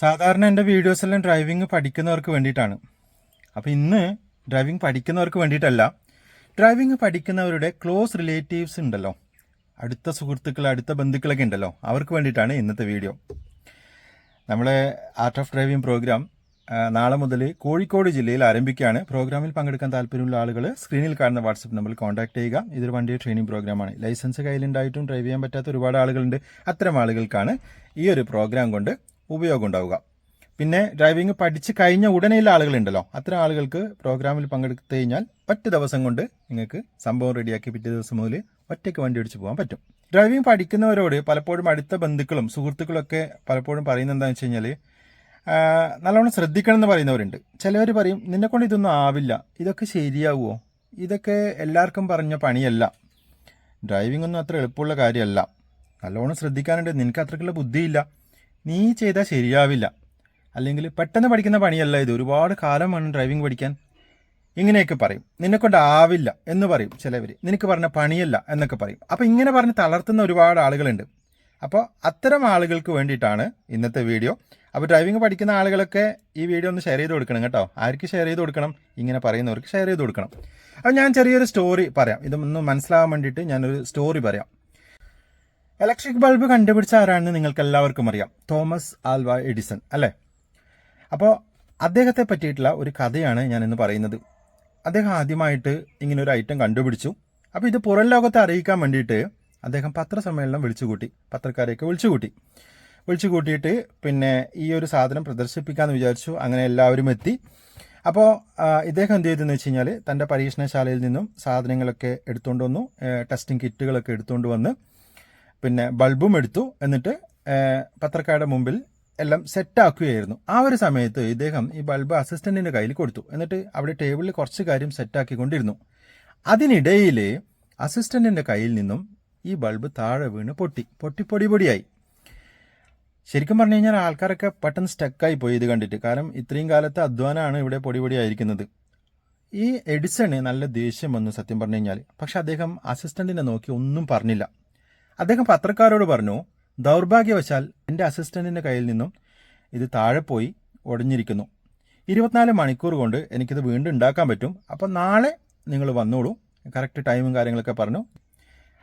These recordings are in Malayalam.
സാധാരണ എന്റെ വീഡിയോസ് എല്ലാം ഡ്രൈവിംഗ് പഠിക്കുന്നവർക്ക് വേണ്ടിയിട്ടാണ്. അപ്പോൾ ഇന്ന് ഡ്രൈവിംഗ് പഠിക്കുന്നവർക്ക് വേണ്ടിയിട്ടല്ല ഡ്രൈവിംഗ് പഠിക്കുന്നവരുടെ ക്ലോസ് റിലേറ്റീവ്സ് ഉണ്ടല്ലോ. അടുത്ത സുഹൃത്തുക്കൾ അടുത്ത ബന്ധുക്കളൊക്കെ ഉണ്ടല്ലോ. അവർക്ക് വേണ്ടിയിട്ടാണ് ഇന്നത്തെ വീഡിയോ നമ്മളെ ആർട്ട് ഓഫ് ഡ്രൈവിംഗ് പ്രോഗ്രാം നാളെ മുതൽ കോഴിക്കോട് ജില്ലയിൽ ആരംഭിക്കുകയാണ്. പ്രോഗ്രാമിൽ പങ്കെടുക്കാൻ താല്പര്യമുള്ള ആളുകൾ സ്ക്രീനിൽ കാണുന്ന വാട്സപ്പ് നമ്പറിൽ കോൺടാക്ട് ചെയ്യുക. ഇതൊരു വണ്ടിയുടെ ട്രെയിനിങ് പ്രോഗ്രാമാണ് ലൈസൻസ് കയ്യിലുണ്ടായിട്ടും ഡ്രൈവ് ചെയ്യാൻ പറ്റാത്ത ഒരുപാട് ആളുകളുണ്ട്. അത്തരം ആളുകൾക്കാണ് ഈ ഒരു പ്രോഗ്രാം കൊണ്ട് ഉപയോഗം ഉണ്ടാവുക പിന്നെ ഡ്രൈവിംഗ് പഠിച്ച് കഴിഞ്ഞ ഉടനെയുള്ള ആളുകളുണ്ടല്ലോ. അത്തരം ആളുകൾക്ക് പ്രോഗ്രാമിൽ പങ്കെടുത്തു കഴിഞ്ഞാൽ ഒറ്റ ദിവസം കൊണ്ട് നിങ്ങൾക്ക് സംഭവം റെഡിയാക്കി പിറ്റേ ദിവസം മുതൽ ഒറ്റയ്ക്ക് വണ്ടി ഓടിച്ച് പോകാൻ പറ്റും. ഡ്രൈവിംഗ് പഠിക്കുന്നവരോട് പലപ്പോഴും അടുത്ത ബന്ധുക്കളും സുഹൃത്തുക്കളൊക്കെ പലപ്പോഴും പറയുന്നത് എന്താണെന്ന് വെച്ച് കഴിഞ്ഞാൽ നല്ലോണം ശ്രദ്ധിക്കണം എന്ന് പറയുന്നവരുണ്ട്. ചിലവർ പറയും നിന്നെ കൊണ്ട് ഇതൊന്നും ആവില്ല. ഇതൊക്കെ ശരിയാവുമോ ഇതൊക്കെ എല്ലാവർക്കും പറഞ്ഞ പണിയല്ല. ഡ്രൈവിംഗ് ഒന്നും അത്ര എളുപ്പമുള്ള കാര്യമല്ല. നല്ലോണം ശ്രദ്ധിക്കാനുണ്ട്. നിനക്ക് അത്രക്കുള്ള ബുദ്ധിയില്ല. നീ ചെയ്താൽ ശരിയാവില്ല. അല്ലെങ്കിൽ പെട്ടെന്ന് പഠിക്കുന്ന പണിയല്ല ഇത്. ഒരുപാട് കാലം വേണം ഡ്രൈവിംഗ് പഠിക്കാൻ. ഇങ്ങനെയൊക്കെ പറയും. നിന്നെക്കൊണ്ട് ആവില്ല എന്ന് പറയും ചിലവർ നിനക്ക് പറഞ്ഞ പണിയല്ല എന്നൊക്കെ പറയും. അപ്പോൾ ഇങ്ങനെ പറഞ്ഞ് തളർത്തുന്ന ഒരുപാട് ആളുകളുണ്ട്. അപ്പോൾ അത്തരം ആളുകൾക്ക് വേണ്ടിയിട്ടാണ് ഇന്നത്തെ വീഡിയോ. അപ്പോൾ ഡ്രൈവിംഗ് പഠിക്കുന്ന ആളുകളൊക്കെ ഈ വീഡിയോ ഒന്ന് ഷെയർ ചെയ്ത് കൊടുക്കണം കേട്ടോ. ആർക്ക് ഷെയർ ചെയ്ത് കൊടുക്കണം? ഇങ്ങനെ പറയുന്നവർക്ക് ഷെയർ ചെയ്ത് കൊടുക്കണം. അപ്പോൾ ഞാൻ ചെറിയൊരു സ്റ്റോറി പറയാം. ഇതൊന്ന് മനസ്സിലാവാൻ വേണ്ടിയിട്ട് ഞാനൊരു സ്റ്റോറി പറയാം. ഇലക്ട്രിക് ബൾബ് കണ്ടുപിടിച്ച ആരാണെന്ന് നിങ്ങൾക്ക് എല്ലാവർക്കും അറിയാം. തോമസ് ആൽവ എഡിസൺ അല്ലേ? അപ്പോൾ അദ്ദേഹത്തെ പറ്റിയിട്ടുള്ള ഒരു കഥയാണ് ഞാൻ ഇന്ന് പറയുന്നത്. അദ്ദേഹം ആദ്യമായിട്ട് ഇങ്ങനെ ഒരു ഐറ്റം കണ്ടുപിടിച്ചു. അപ്പോൾ ഇത് പുറം ലോകത്തെ അറിയിക്കാൻ വേണ്ടിയിട്ട് അദ്ദേഹം പത്രസമ്മേളനം വിളിച്ചുകൂട്ടി പത്രക്കാരെയൊക്കെ വിളിച്ചു കൂട്ടി വിളിച്ചു കൂട്ടിയിട്ട് പിന്നെ ഈ ഒരു സാധനം പ്രദർശിപ്പിക്കാമെന്ന് വിചാരിച്ചു അങ്ങനെ എല്ലാവരും എത്തി. അപ്പോൾ ഇദ്ദേഹം എന്ത് ചെയ്തെന്ന് വെച്ച് കഴിഞ്ഞാൽ തന്റെ പരീക്ഷണശാലയിൽ നിന്നും സാധനങ്ങളൊക്കെ എടുത്തുകൊണ്ട് വന്നു ടെസ്റ്റിംഗ് കിറ്റുകളൊക്കെ എടുത്തുകൊണ്ട് വന്ന് പിന്നെ ബൾബും എടുത്തു എന്നിട്ട് പത്രക്കാരുടെ മുമ്പിൽ എല്ലാം സെറ്റാക്കുകയായിരുന്നു ആ ഒരു സമയത്ത് ഇദ്ദേഹം ഈ ബൾബ് അസിസ്റ്റന്റിന്റെ കയ്യിൽ കൊടുത്തു. എന്നിട്ട് അവിടെ ടേബിളിൽ കുറച്ച് കാര്യം സെറ്റാക്കിക്കൊണ്ടിരുന്നു അതിനിടയിൽ അസിസ്റ്റന്റിന്റെ കയ്യിൽ നിന്നും ഈ ബൾബ് താഴെ വീണ് പൊട്ടി. പൊട്ടി പൊടി പൊടിയായി. ശരിക്കും പറഞ്ഞു കഴിഞ്ഞാൽ ആൾക്കാരൊക്കെ പെട്ടെന്ന് സ്റ്റക്കായി പോയി ഇത് കണ്ടിട്ട്. കാരണം ഇത്രയും കാലത്തെ അധ്വാനമാണ് ഇവിടെ പൊടി പൊടിയായിരിക്കുന്നത് ഈ എഡിസണ് നല്ല ദേഷ്യം വന്നു സത്യം പറഞ്ഞു കഴിഞ്ഞാൽ. പക്ഷെ അദ്ദേഹം അസിസ്റ്റന്റിനെ നോക്കി ഒന്നും പറഞ്ഞില്ല. അദ്ദേഹം പത്രക്കാരോട് പറഞ്ഞു ദൗർഭാഗ്യവശാൽ എന്റെ അസിസ്റ്റന്റിന്റെ കയ്യിൽ നിന്നും ഇത് താഴെ പോയി ഒടിഞ്ഞിരിക്കുന്നു. ഇരുപത്തിനാല് മണിക്കൂർ കൊണ്ട് എനിക്കിത് വീണ്ടും ഉണ്ടാക്കാൻ പറ്റും. അപ്പം നാളെ നിങ്ങൾ വന്നോളൂ. കറക്റ്റ് ടൈമും കാര്യങ്ങളൊക്കെ പറഞ്ഞു.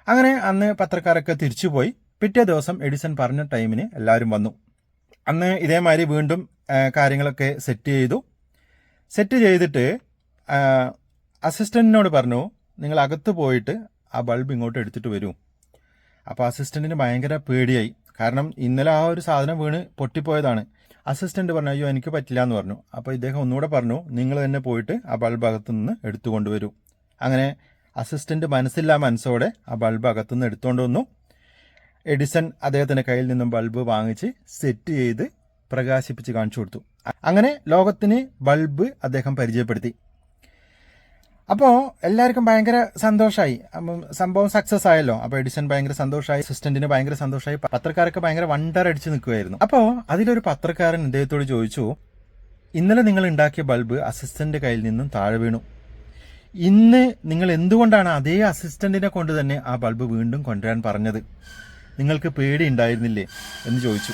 അങ്ങനെ അന്ന് പത്രക്കാരൊക്കെ തിരിച്ചുപോയി. പിറ്റേ ദിവസം എഡിസൺ പറഞ്ഞ ടൈമിന് എല്ലാവരും വന്നു. അന്ന് ഇതേമാതിരി വീണ്ടും കാര്യങ്ങളൊക്കെ സെറ്റ് ചെയ്തു. സെറ്റ് ചെയ്തിട്ട് അസിസ്റ്റന്റിനോട് പറഞ്ഞു നിങ്ങൾ അകത്ത് പോയിട്ട് ആ ബൾബ് ഇങ്ങോട്ട് എടുത്തിട്ട് വരൂ. അപ്പോൾ അസിസ്റ്റന്റിന് ഭയങ്കര പേടിയായി. കാരണം ഇന്നലെ ആ ഒരു സാധനം വീണ് പൊട്ടിപ്പോയതാണ്. അസിസ്റ്റന്റ് പറഞ്ഞു അയ്യോ എനിക്ക് പറ്റില്ല എന്ന് പറഞ്ഞു. അപ്പോൾ ഇദ്ദേഹം ഒന്നുകൂടെ പറഞ്ഞു നിങ്ങൾ തന്നെ പോയിട്ട് ആ ബൾബ് അകത്തു നിന്ന് എടുത്തു കൊണ്ടുവരൂ അങ്ങനെ അസിസ്റ്റന്റ് മനസ്സില്ലാ മനസ്സോടെ ആ ബൾബ് അകത്തുനിന്ന് എടുത്തുകൊണ്ട് വന്നു. എഡിസൺ അദ്ദേഹത്തിന്റെ കയ്യിൽ നിന്നും ബൾബ് വാങ്ങിച്ച് സെറ്റ് ചെയ്ത് പ്രകാശിപ്പിച്ച് കാണിച്ചു കൊടുത്തു. അങ്ങനെ ലോകത്തിന് ബൾബ് അദ്ദേഹം പരിചയപ്പെടുത്തി. അപ്പോൾ എല്ലാവർക്കും ഭയങ്കര സന്തോഷമായി സംഭവം സക്സസ് ആയല്ലോ. അപ്പോൾ എഡിസൺ ഭയങ്കര സന്തോഷമായി അസിസ്റ്റന്റിന് ഭയങ്കര സന്തോഷമായി പത്രക്കാരൊക്കെ ഭയങ്കര വണ്ടർ അടിച്ച് നിൽക്കുമായിരുന്നു അപ്പോൾ അതിലൊരു പത്രക്കാരൻ ഇദ്ദേഹത്തോട് ചോദിച്ചു ഇന്നലെ നിങ്ങൾ ഉണ്ടാക്കിയ ബൾബ് അസിസ്റ്റന്റ് കയ്യിൽ നിന്നും താഴെ വീണു. ഇന്ന് നിങ്ങൾ എന്തുകൊണ്ടാണ് അതേ അസിസ്റ്റന്റിനെ കൊണ്ട് തന്നെ ആ ബൾബ് വീണ്ടും കൊണ്ടുവരാൻ പറഞ്ഞത്? നിങ്ങൾക്ക് പേടി ഉണ്ടായിരുന്നില്ലേ? എന്ന് ചോദിച്ചു.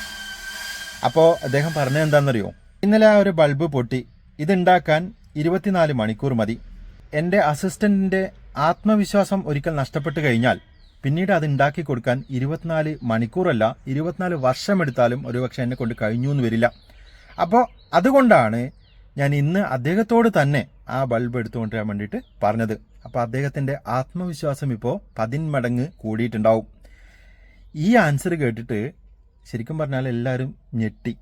അപ്പോൾ അദ്ദേഹം പറഞ്ഞത് എന്താണെന്നറിയോ? ഇന്നലെ ആ ഒരു ബൾബ് പൊട്ടി. ഇതുണ്ടാക്കാൻ ഇരുപത്തിനാല് മണിക്കൂർ മതി. എന്റെ അസിസ്റ്റന്റിന്റെ ആത്മവിശ്വാസം ഒരിക്കൽ നഷ്ടപ്പെട്ടു കഴിഞ്ഞാൽ പിന്നീട് അത് ഉണ്ടാക്കി കൊടുക്കാൻ ഇരുപത്തിനാല് മണിക്കൂറല്ല ഇരുപത്തിനാല് വർഷമെടുത്താലും ഒരുപക്ഷെ എന്നെ കൊണ്ട് കഴിഞ്ഞു എന്ന് വരില്ല. അപ്പോൾ അതുകൊണ്ടാണ് ഞാൻ ഇന്ന് അദ്ദേഹത്തോട് തന്നെ ആ ബൾബ് എടുത്തുകൊണ്ടുവരാൻ വേണ്ടിയിട്ട് പറഞ്ഞത്. അപ്പോൾ അദ്ദേഹത്തിന്റെ ആത്മവിശ്വാസം ഇപ്പോൾ പതിന്മടങ്ങ് കൂടിയിട്ടുണ്ടാവും. ഈ ആൻസർ കേട്ടിട്ട് ശരിക്കും പറഞ്ഞാൽ എല്ലാവരും ഞെട്ടി.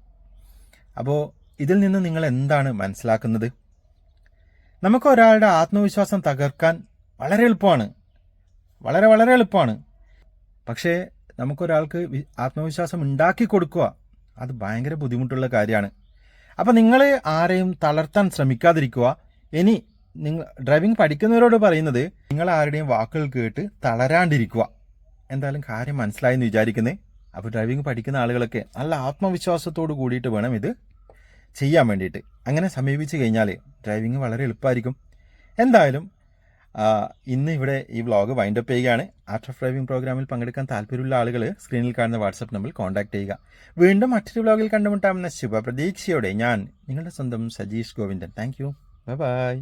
അപ്പോൾ ഇതിൽ നിന്ന് നിങ്ങൾ എന്താണ് മനസ്സിലാക്കുന്നത്? നമുക്ക് ഒരാളുടെ ആത്മവിശ്വാസം തകർക്കാൻ വളരെ എളുപ്പമാണ്. വളരെ വളരെ എളുപ്പമാണ്. പക്ഷേ നമുക്കൊരാൾക്ക് ആത്മവിശ്വാസം ഉണ്ടാക്കി കൊടുക്കുക അത് ഭയങ്കര ബുദ്ധിമുട്ടുള്ള കാര്യമാണ്. അപ്പോൾ നിങ്ങൾ ആരെയും തളർത്താൻ ശ്രമിക്കാതിരിക്കുക. ഇനി നിങ്ങൾ ഡ്രൈവിംഗ് പഠിക്കുന്നവരോട് പറയുന്നത് നിങ്ങൾ ആരുടെയും വാക്കുകൾ കേട്ട് തളരാണ്ടിരിക്കുക. എന്തായാലും കാര്യം മനസ്സിലായെന്ന് വിചാരിക്കുന്നത് അപ്പോൾ ഡ്രൈവിംഗ് പഠിക്കുന്ന ആളുകളൊക്കെ നല്ല ആത്മവിശ്വാസത്തോട് കൂടിയിട്ട് വേണം ഇത് ചെയ്യാൻ വേണ്ടിയിട്ട്. അങ്ങനെ സമീപിച്ചു കഴിഞ്ഞാൽ ഡ്രൈവിംഗ് വളരെ എളുപ്പമായിരിക്കും. എന്തായാലും ഇന്ന് ഇവിടെ ഈ വ്ളോഗ് വൈൻഡ് അപ്പ് ചെയ്യുകയാണ്. ആർട്ട് ഓഫ് ഡ്രൈവിംഗ് പ്രോഗ്രാമിൽ പങ്കെടുക്കാൻ താല്പര്യമുള്ള ആളുകൾ സ്ക്രീനിൽ കാണുന്ന വാട്സപ്പ് നമ്പറിൽ കോൺടാക്ട് ചെയ്യുക. വീണ്ടും മറ്റൊരു വ്ളോഗിൽ കണ്ടുമുട്ടാമെന്ന ശുഭപ്രതീക്ഷയോടെ ഞാൻ നിങ്ങളുടെ സ്വന്തം Sajeesh Govindan. Thank you bye